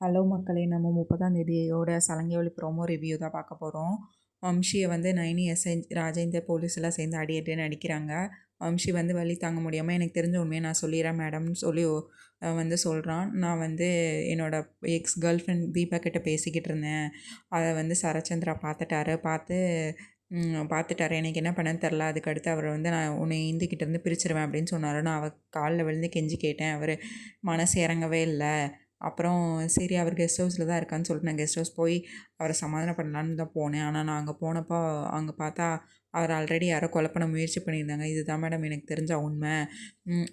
Hello மக்களே நம்ம முப்பதாம் தேதியோட சலங்கை ப்ரோமோ ரிவ்யூ தான் பார்க்க போகிறோம் வம்ஷியை வந்து நைனி எஸ்ஐ ராஜேந்தர் போலீஸ் எல்லாம் சேர்ந்து அடியட்டு நடிக்கிறாங்க. வம்ஷி வந்து வழி தாங்க முடியாமல் எனக்கு தெரிஞ்ச உண்மையை நான் சொல்லிடுறேன் மேடம்னு சொல்லி வந்து சொல்கிறான் நான் வந்து என்னோடய எக்ஸ் கேர்ள் ஃப்ரெண்ட் தீபா கிட்ட பேசிக்கிட்டு இருந்தேன். அதை வந்து சரச்சந்திரா பார்த்துட்டாரு. பார்த்து பார்த்துட்டாரு. எனக்கு என்ன பண்ண தெரில அதுக்கடுத்து அவர் வந்து நான் உன்னை இந்துக்கிட்ட இருந்து பிரிச்சிருவேன் அப்படின்னு சொன்னார். நான் அவர் காலில் விழுந்து கெஞ்சி கேட்டேன். அவர் மனசு இறங்கவே இல்லை. அப்புறம் சரி அவர் கெஸ்ட் ஹவுஸில் தான் இருக்கான்னு சொல்லிட்டு நான் கெஸ்ட் ஹவுஸ் போய் அவரை சமாதானம் பண்ணலான்னு தான் போனேன். ஆனால் நான் அங்கே போனப்போ அங்கே பார்த்தா அவர் ஆல்ரெடி யாரோ கொலை பண்ண முயற்சி பண்ணியிருந்தாங்க. இதுதான் மேடம் எனக்கு தெரிஞ்ச உண்மை.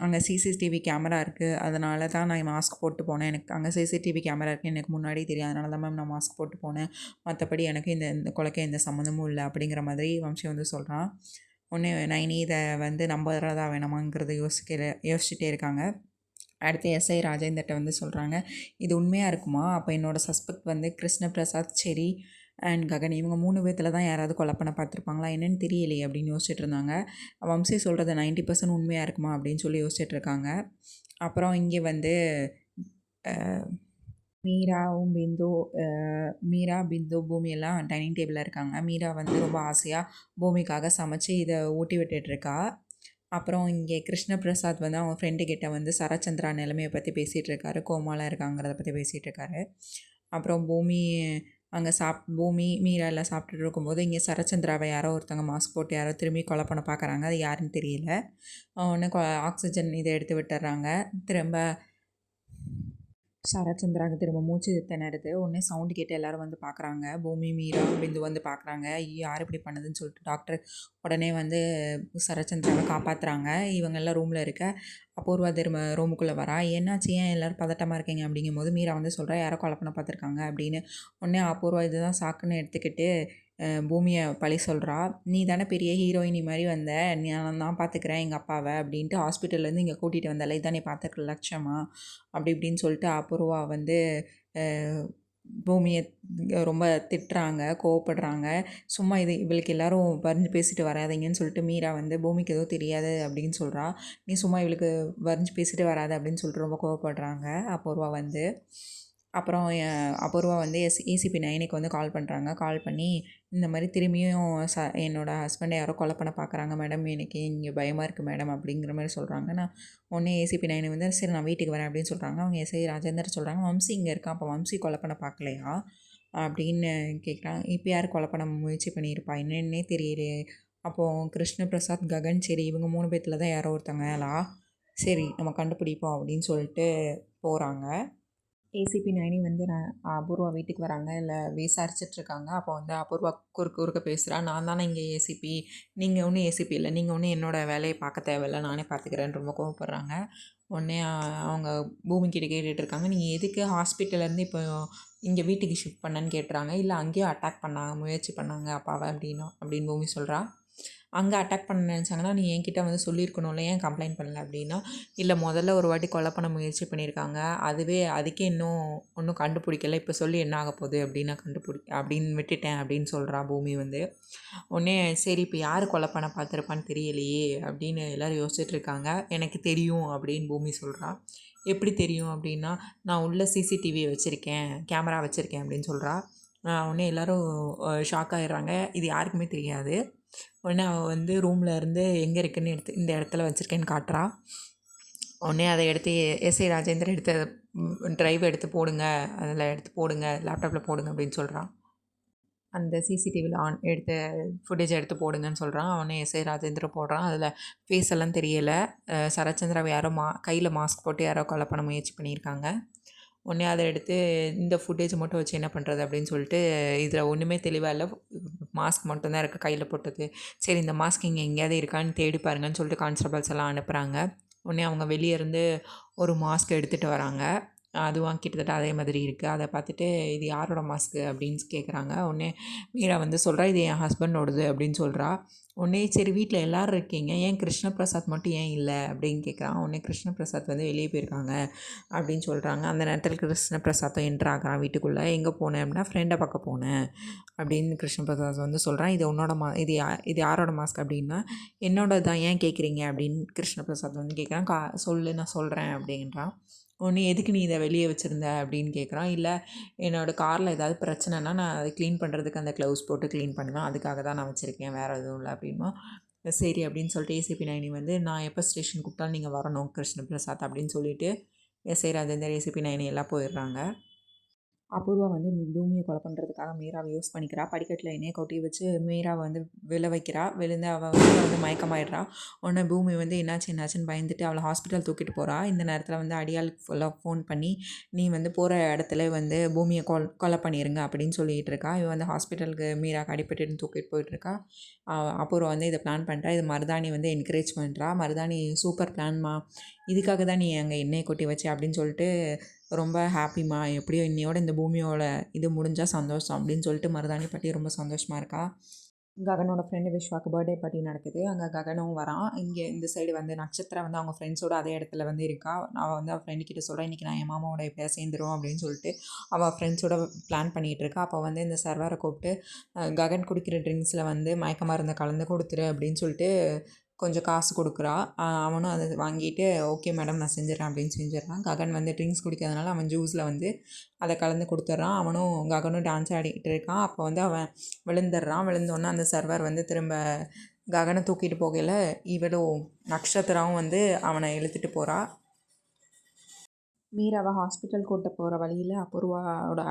அங்கே சிசிடிவி கேமரா இருக்குது அதனால தான் நான் மாஸ்க் போட்டு போனேன். எனக்கு அங்கே சிசிடிவி கேமரா இருக்குது எனக்கு முன்னாடி தெரியும் அதனால தான் மேம் நான் மாஸ்க் போட்டு போனேன். மற்றபடி எனக்கு இந்த இந்த கொலைக்கு எந்த சம்மந்தமும் இல்லை அப்படிங்கிற மாதிரி வம்சி வந்து சொல்கிறான் ஒன்று நைனி இதை வந்து நம்புறதா வேணாமாங்கிறத யோசிக்கிற யோசிச்சுட்டே இருக்காங்க. அடுத்து எஸ்ஐ ராஜேந்தர்கிட்ட வந்து சொல்கிறாங்க இது உண்மையாக இருக்குமா? அப்போ என்னோடய சஸ்பெக்ட் வந்து கிருஷ்ண பிரசாத் செரி அண்ட் ககன் இவங்க மூணு பேர்த்தில் தான் யாராவது கொலை பண்ண பார்த்துருப்பாங்களா? என்னென்னு தெரியலையே அப்படின்னு யோசிச்சுட்டு இருந்தாங்க. வம்சி சொல்கிறது 90% பர்சன்ட் உண்மையாக இருக்குமா? அப்படின்னு சொல்லி யோசிச்சுட்டு இருக்காங்க. அப்புறம் இங்கே வந்து மீராவும் பிந்து மீரா பிந்து பூமியெல்லாம் டைனிங் டேபிளில் இருக்காங்க. மீரா வந்து ரொம்ப ஆசையாக பூமிக்காக சமைச்சு இதை ஊட்டி விட்டுட்டு இருக்கா. அப்புறம் இங்கே கிருஷ்ணபிரசாத் வந்து அவங்க ஃப்ரெண்டு கிட்ட வந்து சரச்சந்திரா நிலைமையை பற்றி பேசிகிட்டு இருக்காரு கோமாலாம் இருக்காங்கிறத பற்றி பேசிகிட்டு இருக்காரு அப்புறம் பூமி அங்கே சாப் பூமி மீரா எல்லாம் சாப்பிட்டுட்டு இருக்கும்போது இங்கே சரச்சந்திராவை யாரோ ஒருத்தவங்க மாஸ்க் போட்டு யாரோ திரும்பி கொலை பண்ண பார்க்குறாங்க அது யாருன்னு தெரியல. ஒன்று ஆக்சிஜன் இதை எடுத்து விட்டுறாங்க. திரும்ப சரச்சந்திராங்க திரும்ப மூச்சு திணறுது உடனே சவுண்டு கேட்டு எல்லாரும் வந்து பார்க்குறாங்க பூமி மீரா பிந்து வந்து பார்க்குறாங்க ஐயோ யார் இப்படி பண்ணுதுன்னு சொல்லிட்டு டாக்டர் உடனே வந்து சரச்சந்திராவை காப்பாற்றுறாங்க இவங்கெல்லாம் ரூமில் இருக்க அபூர்வா திரும்ப ரூமுக்குள்ளே வரா. என்னாச்சு? ஏன் எல்லோரும் பதட்டமாக இருக்கீங்க? அப்படிங்கும்போது மீரா வந்து சொல்கிறா யாரோ கொலை பண்ண பார்த்துருக்காங்க அப்படின்னு. உடனே அபூர்வா இதுதான் சாக்குன்னு எடுத்துக்கிட்டு பூமியை பழி சொல்கிறா நீ தானே பெரிய ஹீரோயினி மாதிரி வந்த. நீ நான் தான் பார்த்துக்கிறேன் எங்கள் அப்பாவை அப்படின்ட்டு ஹாஸ்பிட்டல்லேருந்து இங்கே கூட்டிகிட்டு வந்தால இதான் நீ பார்த்துக்க லட்சமா? அப்படி இப்படின்னு சொல்லிட்டு அபூர்வா வந்து பூமியை ரொம்ப திட்டுறாங்க கோவப்படுறாங்க. சும்மா இது இவளுக்கு எல்லாரும் வரிஞ்சு பேசிட்டு வராதீங்கன்னு சொல்லிட்டு மீரா வந்து பூமிக்கு எதுவும் தெரியாது அப்படின்னு சொல்கிறா நீ சும்மா இவளுக்கு வரைஞ்சு பேசிட்டு வராது அப்படின்னு சொல்லிட்டு ரொம்ப கோவப்படுறாங்க அபூர்வா வந்து. அப்புறம் அபூர்வா வந்து எஸ் ஏசிபி நைனுக்கு வந்து கால் பண்ணுறாங்க கால் பண்ணி இந்த மாதிரி திரும்பியும் ச என்னோடய ஹஸ்பண்டை யாரோ கொலை பண்ண பார்க்குறாங்க மேடம் எனக்கு இங்கே பயமாக இருக்குது மேடம் அப்படிங்கிற மாதிரி சொல்கிறாங்க நான் உடனே ஏசிபி நைன் வந்து சரி நான் வீட்டுக்கு வரேன் அப்படின்னு சொல்கிறாங்க அவங்க எஸ்ஐ ராஜேந்தர் சொல்கிறாங்க வம்சி இங்கே இருக்கான் அப்போ வம்சி கொலை பண்ண பார்க்கலையா அப்படின்னு கேட்குறாங்க இப்போ யார் கொலை பண்ண முயற்சி பண்ணியிருப்பா? என்னன்னே தெரியலையே. அப்போது கிருஷ்ண பிரசாத் ககன் சரி இவங்க மூணு பேர்த்தில் தான் யாரோ ஒருத்தங்களா சரி நம்ம கண்டுபிடிப்போம் அப்படின்னு சொல்லிட்டு போகிறாங்க ஏசிபி நைனி வந்து நான் அபூர்வா வீட்டுக்கு வராங்க. இல்லை விசாரிச்சுட்டு இருக்காங்க அப்போ வந்து அபூர்வா குறுக்கு குறுக்க பேசுகிறா நான் தானே இங்கே ஏசிபி நீங்கள் ஒன்றும் ஏசிபி இல்லை. நீங்கள் ஒன்றும் என்னோடய வேலையை பார்க்க தேவையில்ல. நானே பார்த்துக்கிறேன்னு ரொம்ப கோவப்படுறாங்க. உடனே அவங்க பூமி கிட்ட கேட்டுட்டு இருக்காங்க நீங்கள் எதுக்கு ஹாஸ்பிட்டல்லேருந்து இப்போ இங்கே வீட்டுக்கு ஷிஃப்ட் பண்ணேன்னு கேட்டுறாங்க. இல்லை அங்கேயும் அட்டாக் பண்ணாங்க. முயற்சி பண்ணாங்க. அப்பாவை அப்படின்னா அப்படின்னு பூமி சொல்கிறா அங்கே அட்டாக் பண்ண நினச்சாங்கன்னா நீ என்கிட்ட வந்து சொல்லியிருக்கணும்ல ஏன் கம்ப்ளைண்ட் பண்ணல அப்படின்னா இல்லை முதல்ல ஒரு வாட்டி கொலை பண்ண முயற்சி பண்ணியிருக்காங்க. அதுவே அதுக்கே இன்னும் ஒன்றும் கண்டுபிடிக்கல. இப்போ சொல்லி என்ன ஆக போகுது அப்படின்னா கண்டுபிடி அப்படின்னு விட்டுட்டேன் அப்படின்னு சொல்கிறா பூமி வந்து. உடனே சரி இப்போ யார் கொலை பண்ண பார்த்துருப்பான்னு தெரியலையே அப்படின்னு எல்லோரும் யோசிச்சுட்ருக்காங்க எனக்கு தெரியும் அப்படின்னு பூமி சொல்கிறா எப்படி தெரியும் அப்படின்னா நான் உள்ள சிசிடிவி வச்சுருக்கேன் கேமரா வச்சுருக்கேன் அப்படின்னு சொல்கிறா உடனே எல்லோரும் ஷாக் ஆகிடுறாங்க இது யாருக்குமே தெரியாது. உடனே அவள் வந்து ரூமில் இருந்து எங்கே இருக்குன்னு எடுத்து இந்த இடத்துல வச்சுருக்கேன்னு காட்டுறா. உடனே அதை எடுத்து எஸ்ஐ ராஜேந்திரன் எடுத்து ட்ரைவ் எடுத்து போடுங்க. அதில் எடுத்து போடுங்க. லேப்டாப்பில் போடுங்க அப்படின்னு சொல்கிறான் அந்த சிசிடிவியில் ஆன் எடுத்த ஃபுட்டேஜ் எடுத்து போடுங்கன்னு சொல்கிறான் அவனே எஸ்ஐ ராஜேந்திர போடுறான். அதில் ஃபேஸ் எல்லாம் தெரியலை. சரச்சந்திராவை யாரோ மா கையில் மாஸ்க் போட்டு யாரோ கொலை பண்ண முயற்சி பண்ணியிருக்காங்க. உடனே அதை எடுத்து இந்த ஃபுட்டேஜ் மட்டும் வச்சு என்ன பண்ணுறது அப்படின்னு சொல்லிட்டு இதில் ஒன்றுமே தெளிவாக இல்லை. மாஸ்க் மட்டும்தான் இருக்குது கையில் போட்டது. சரி இந்த மாஸ்க் இங்கே எங்கேயாவது இருக்கான்னு தேடி பாருங்கன்னு சொல்லிட்டு கான்ஸ்டபிள்ஸ் எல்லாம் அனுப்புகிறாங்க உடனே அவங்க வெளியே இருந்து ஒரு மாஸ்க் எடுத்துகிட்டு வராங்க. அதுவும் கிட்டத்தட்ட அதே மாதிரி இருக்குது அதை பார்த்துட்டு இது யாரோட மாஸ்க்கு அப்படின்னு கேட்குறாங்க உடனே மீரா வந்து சொல்கிறா இது என் ஹஸ்பண்டோடது அப்படின்னு சொல்கிறா உடனே சரி வீட்டில் எல்லோரும் இருக்கீங்க. ஏன் கிருஷ்ண பிரசாத் மட்டும் ஏன் இல்லை? அப்படின்னு கேட்குறான் உடனே கிருஷ்ண பிரசாத் வந்து வெளியே போயிருக்காங்க அப்படின்னு சொல்கிறாங்க அந்த நேரத்தில் கிருஷ்ணபிரசாத்தும் என்ட்ரு ஆகிறான் வீட்டுக்குள்ளே. எங்கே போனேன் அப்படின்னா ஃப்ரெண்டை பார்க்க போனேன் அப்படின்னு கிருஷ்ணபிரசாத் வந்து சொல்கிறான் இது உன்னோட மா இது யா இது யாரோட மாஸ்க் அப்படின்னா என்னோட தான் ஏன் கேட்குறீங்க அப்படின்னு கிருஷ்ணபிரசாத் வந்து கேட்குறான் கா சொல்லு நான் சொல்கிறேன் அப்படின்றான். ஒன்று எதுக்கு நீ இதை வெளியே வச்சுருந்த? அப்படின்னு கேட்குறான். இல்லை என்னோடய காரில் ஏதாவது பிரச்சனைனா நான் அதை க்ளீன் பண்ணுறதுக்கு அந்த க்ளவுஸ் போட்டு க்ளீன் பண்ணுவேன். அதுக்காக தான் நான் வச்சுருக்கேன். வேறு எதுவும் இல்லை அப்படின்னா சரி அப்படின்னு சொல்லிட்டு ஏசிபி நைனி வந்து நான் எப்போ ஸ்டேஷன் கூப்பிட்டாலும் நீங்கள் வரணும் கிருஷ்ண பிரசாத் அப்படின்னு சொல்லிட்டு எஸ்ஐ ராஜேந்தர் ஏசிபி நைனி எல்லாம் போயிடுறாங்க. அபூர்வா வந்து பூமியை கொலை பண்ணுறதுக்காக மீராவை யூஸ் பண்ணிக்கிறா. படிக்கட்டில் எண்ணெயை கொட்டி வச்சு மீராவை வந்து விழ வைக்கிறா. விழுந்து அவள் வந்து வந்து மயக்கமாயிடுறா. உடனே பூமி வந்து என்னாச்சு என்னாச்சுன்னு பயந்துட்டு அவளை ஹாஸ்பிட்டல் தூக்கிட்டு போகிறா இந்த நேரத்தில் வந்து அடியாளுக்கு ஃபுல்லாக ஃபோன் பண்ணி நீ வந்து போகிற இடத்துல வந்து பூமியை கொல் கொலை பண்ணிடுங்க அப்படின்னு சொல்லிகிட்டு இருக்கா. இவன் வந்து ஹாஸ்பிட்டலுக்கு மீராக்கு அடிப்பட்டுன்னு தூக்கிட்டு போயிட்டுருக்கா அப்புறம் வந்து இதை பிளான் பண்ணுறா இது மருதாணி வந்து என்கரேஜ் பண்ணுறா மருதாணி சூப்பர் பிளான்மா இதுக்காக தான் நீ அங்கே எண்ணெயை கொட்டி வச்சு அப்படின்னு சொல்லிட்டு ரொம்ப ஹாப்பிம்மா எப்படியோ இன்னையோட இந்த பூமியோட இது முடிஞ்சால் சந்தோஷம் அப்படின்னு சொல்லிட்டு மருதாணி பாட்டி ரொம்ப சந்தோஷமாக இருக்கா? ககனோட ஃப்ரெண்டு விஸ்வாக்கு பர்த்டே பார்ட்டி நடக்குது. அங்கே ககனும் வரான். இங்கே இந்த சைடு வந்து நட்சத்திரம் வந்து அவங்க ஃப்ரெண்ட்ஸோட அதே இடத்துல வந்து இருக்கா? அவள் வந்து அவள் ஃப்ரெண்டு கிட்ட சொல்கிறேன் இன்றைக்கி நான் என் மாமாவோட எப்படியா சேர்ந்துரும் அப்படின்னு சொல்லிட்டு அவள் ஃப்ரெண்ட்ஸோட பிளான் பண்ணிகிட்டு இருக்கா. அப்போ வந்து இந்த சர்வரை கூப்பிட்டு ககன் குடிக்கிற ட்ரிங்க்ஸில் வந்து மயக்க மருந்து கலந்து கொடுத்துரு அப்படின்னு சொல்லிட்டு கொஞ்சம் காசு கொடுக்குறா. அவனும் அதை வாங்கிட்டு ஓகே மேடம் நான் செஞ்சிடறேன் அப்படின்னு செஞ்சிடறான் ககன் வந்து ட்ரிங்க்ஸ் குடிக்கிறதுனால அவன் ஜூஸில் வந்து அதை கலந்து கொடுத்துட்றான் அவனும் ககனும் டான்ஸ் ஆடிக்கிட்டு இருக்கான். அப்போ வந்து அவன் விழுந்துடுறான். விழுந்தோடனே அந்த சர்வர் வந்து திரும்ப ககனை தூக்கிட்டு போகையில் இவளும் நக்ஷத்திராவும் வந்து அவனை இழுத்துட்டு போகிறா மீராவை ஹாஸ்பிட்டல் கூட்ட போகிற வழியில் அபூர்வாவோட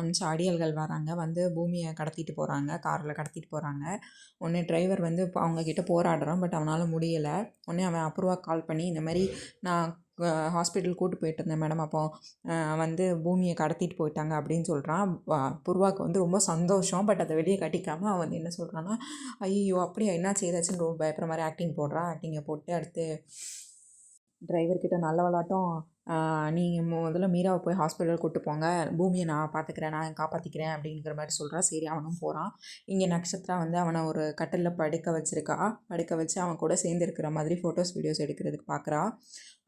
அஞ்சு அடியல்கள் வராங்க. வந்து பூமியை கடத்திட்டு போகிறாங்க காரில் கடத்திட்டு போகிறாங்க உடனே டிரைவர் வந்து இப்போ அவங்கக்கிட்ட போராடுறான். பட் அவனால் முடியலை. உடனே அவன் அபூர்வா கால் பண்ணி இந்த மாதிரி நான் ஹாஸ்பிட்டல் கூட்டு போயிட்டு இருந்தேன் மேடம் அப்போ வந்து பூமியை கடத்திட்டு போயிட்டாங்க. அப்படின்னு சொல்கிறான் புர்வாக்கு வந்து ரொம்ப சந்தோஷம். பட் அதை வெளியே கட்டிக்காமல் அவன் வந்து என்ன சொல்கிறான்னா ஐயோ அப்படியா? என்ன செய்தாச்சுன்னு ரொம்ப பயப்படுற மாதிரி ஆக்டிங் போடுறான் ஆக்டிங்கை போட்டு அடுத்து டிரைவர்கிட்ட நல்ல விளாட்டம் நீங்கள் முதல்ல மீராவை போய் ஹாஸ்பிட்டல் கூப்பிட்டு போங்க. பூமியை நான் பார்த்துக்கிறேன் நான் காப்பாற்றிக்கிறேன் அப்படிங்கிற மாதிரி சொல்கிறா சரி அவனும் போகிறான் இங்கே நட்சத்திரா வந்து அவனை ஒரு கட்டிலில் படுக்க வச்சுருக்கா. படுக்க வச்சு அவன் கூட சேர்ந்து இருக்கிற மாதிரி ஃபோட்டோஸ் வீடியோஸ் எடுக்கிறதுக்கு பார்க்குறா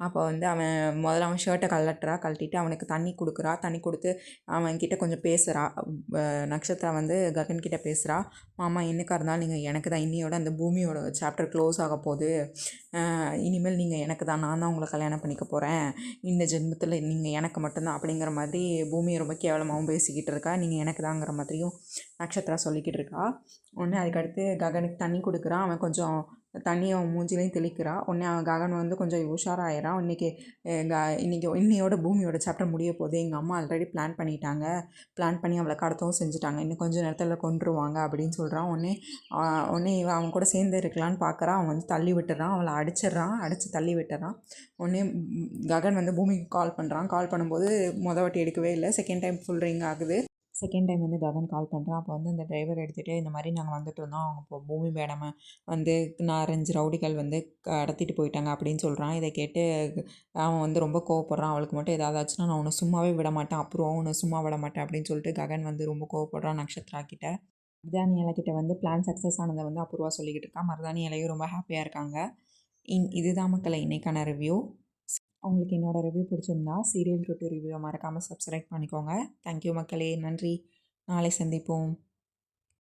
அப்போ வந்து அவன் முதல்ல அவன் ஷர்ட்டை கழட்டுறா. கழட்டிட்டு அவனுக்கு தண்ணி கொடுக்குறா. தண்ணி கொடுத்து அவன்கிட்ட கொஞ்சம் பேசுகிறா நட்சத்திரா வந்து ககன்கிட்ட பேசுகிறா மாமா என்னக்கா இருந்தாலும் நீங்கள் எனக்கு தான் இன்னியோட அந்த பூமியோட சாப்டர் க்ளோஸ் ஆக போகுது. இனிமேல் நீங்கள் எனக்கு தான் நான் தான் உங்களை கல்யாணம் பண்ணிக்க போகிறேன் இந்த ஜென்மத்தில் நீங்கள் எனக்கு மட்டும்தான் அப்படிங்கிற மாதிரி பூமியை ரொம்ப கேவலமாகவும் பேசிக்கிட்டு இருக்கா? நீங்கள் எனக்கு தாங்கிற மாதிரியும் நட்சத்திரம் சொல்லிக்கிட்டு இருக்கா? ஒன்று அதுக்கடுத்து ககனுக்கு தண்ணி கொடுக்குறான். அவன் கொஞ்சம் தண்ணியை அவன் மூஞ்சிலையும் தெளிக்கிறா. உடனே அவன் ககன் வந்து கொஞ்சம் உஷாராயிரான் இன்றைக்கி இன்றைக்கி இன்னையோட பூமியோட சாப்டர் முடிய போகுது. எங்கள் அம்மா ஆல்ரெடி பிளான் பண்ணிட்டாங்க. பிளான் பண்ணி அவளை கடத்தவும் செஞ்சுட்டாங்க. இன்னும் கொஞ்சம் நேரத்தில் கொண்டுருவாங்க அப்படின்னு சொல்கிறான் உடனே உடனே இவன் அவன் கூட சேர்ந்து இருக்கலான்னு பார்க்குறான் அவன் வந்து தள்ளி விட்டுறான். அவளை அடிச்சிடுறான். அடித்து தள்ளி விட்டுறான். உடனே ககன் வந்து பூமிக்கு கால் பண்ணுறான் கால் பண்ணும்போது மொதல் வாட்டி எடுக்கவே இல்லை. செகண்ட் டைம் ஃபுல் ரிங் ஆகுது. செகண்ட் டைம் வந்து ககன் கால் பண்ணுறான் அப்போ வந்து அந்த டிரைவர் எடுத்துகிட்டு இந்த மாதிரி நாங்கள் வந்துட்டு இருந்தோம். அவங்க இப்போ பூமி மேடம் வந்து நாலஞ்சு ரவுடிகள் வந்து கடத்திட்டு போயிட்டாங்க அப்படின்னு சொல்கிறான் இதை கேட்டு அவன் வந்து ரொம்ப கோவப்படுறான். அவளுக்கு மட்டும் ஏதாவது ஆச்சுன்னா நான் உன்னை சும்மாவே விட மாட்டேன். அப்புறம் உன்னை சும்மா விட மாட்டேன் அப்படின்னு சொல்லிட்டு ககன் வந்து ரொம்ப கோவப்படுறான் நக்ஷத்ரா கிட்ட. மருதானி இலைக்கிட்ட வந்து பிளான் சக்ஸஸ் ஆனதை வந்து அப்புறவா சொல்லிக்கிட்டு இருக்கான் மருதாணி இலையும் ரொம்ப ஹாப்பியாக இருக்காங்க. இன் இதுதான் மக்களை இன்றைக்கான ரிவ்யூ உங்களுக்கு என்னோடய ரிவ்யூ பிடிச்சிருந்தா சீரியல் டு ரிவ்யூவை மறக்காமல் சப்ஸ்கிரைப் பண்ணிக்கோங்க. தேங்க்யூ மக்களே. நன்றி. நாளை சந்திப்போம்.